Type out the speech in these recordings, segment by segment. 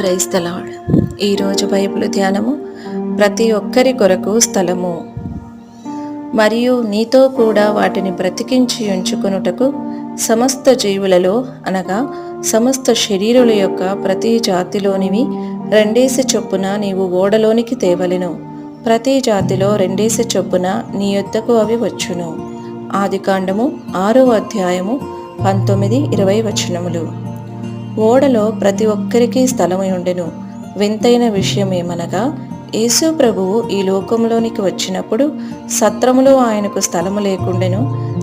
క్రైస్తలాడ్ ఈరోజు బైబిల్ ధ్యానము ప్రతి ఒక్కరి కొరకు స్థలము. మరియు నీతో కూడా వాటిని బ్రతికించి ఉంచుకొనుటకు సమస్త జీవులలో అనగా సమస్త శరీరుల యొక్క ప్రతి జాతిలోనివి రెండేసి చొప్పున నీవు ఓడలోనికి తేవలెను. ప్రతి జాతిలో రెండేసి చొప్పున నీ యొద్దకు అవి వచ్చును. ఆదికాండము ఆరో అధ్యాయము పంతొమ్మిది ఇరవై వచనములు. ఓడలో ప్రతి ఒక్కరికి స్థలమై ఉండెను. వింతైన విషయం ఏమనగా యేసు ప్రభువు ఈ లోకంలోనికి వచ్చినప్పుడు సత్రములో ఆయనకు స్థలము లేకుండెను.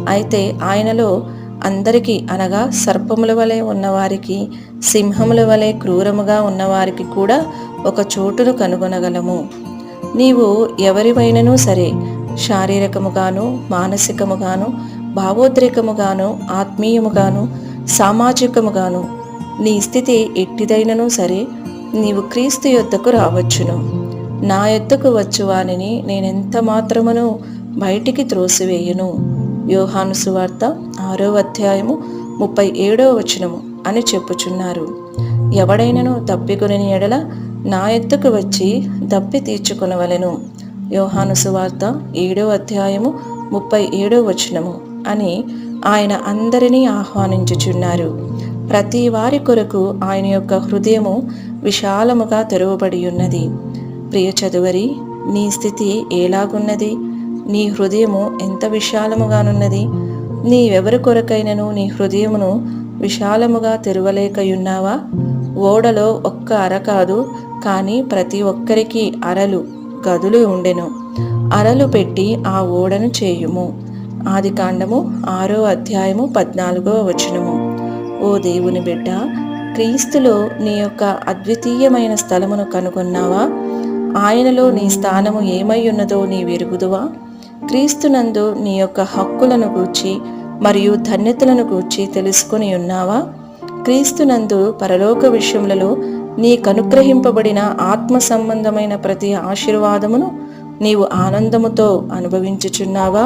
అయితే ఆయనలో అందరికీ అనగా సర్పముల వలె ఉన్నవారికి సింహముల వలె క్రూరముగా ఉన్నవారికి కూడా ఒక చోటును కనుగొనగలము. నీవు ఎవరివైనను సరే శారీరకముగాను మానసికముగాను భావోద్రేకముగాను ఆత్మీయముగాను సామాజికముగాను నీ స్థితి ఎట్టిదైనను సరే నీవు క్రీస్తు యొద్దకు రావచ్చును. నా యొద్దకు వచ్చువానిని నేనెంత మాత్రమును బయటికి త్రోసివేయును? యోహాను సువార్త ఆరో అధ్యాయము ముప్పై ఏడవ వచనము అని చెప్పుచున్నారు. ఎవడైనను తప్పికొనిన ఎడల నా ఎత్తుకు వచ్చి దప్పి తీర్చుకొనవలెను? యోహాను సువార్త ఏడో అధ్యాయము ముప్పై ఏడో వచనము అని ఆయన అందరినీ ఆహ్వానించుచున్నారు. ప్రతి వారి కొరకు ఆయన యొక్క హృదయము విశాలముగా తెరవబడి ఉన్నది. ప్రియ చదువరి నీ స్థితి ఎలాగున్నది? నీ హృదయము ఎంత విశాలముగానున్నది? నీవెవరి కొరకైనను నీ హృదయమును విశాలముగా తెరవలేకయున్నావా? ఓడలో ఒక్క అర కాదు కానీ ప్రతి ఒక్కరికి అరలు గదులు ఉండెను. అరలు పెట్టి ఆ ఓడను చేయుము. ఆది కాండము ఆరో అధ్యాయము పద్నాలుగో వచనము. ఓ దేవుని బిడ్డ క్రీస్తులో నీ యొక్క అద్వితీయమైన స్థలమును కనుగొన్నావా? ఆయనలో నీ స్థానము ఏమై ఉన్నదో నీ వెరుగుదువా క్రీస్తునందు నీ యొక్క హక్కులను గూర్చి మరియు ధన్యతలను గూర్చి తెలుసుకుని ఉన్నావా? క్రీస్తునందు పరలోక విషయములలో నీకనుగ్రహింపబడిన ఆత్మ సంబంధమైన ప్రతి ఆశీర్వాదమును నీవు ఆనందముతో అనుభవించుచున్నావా?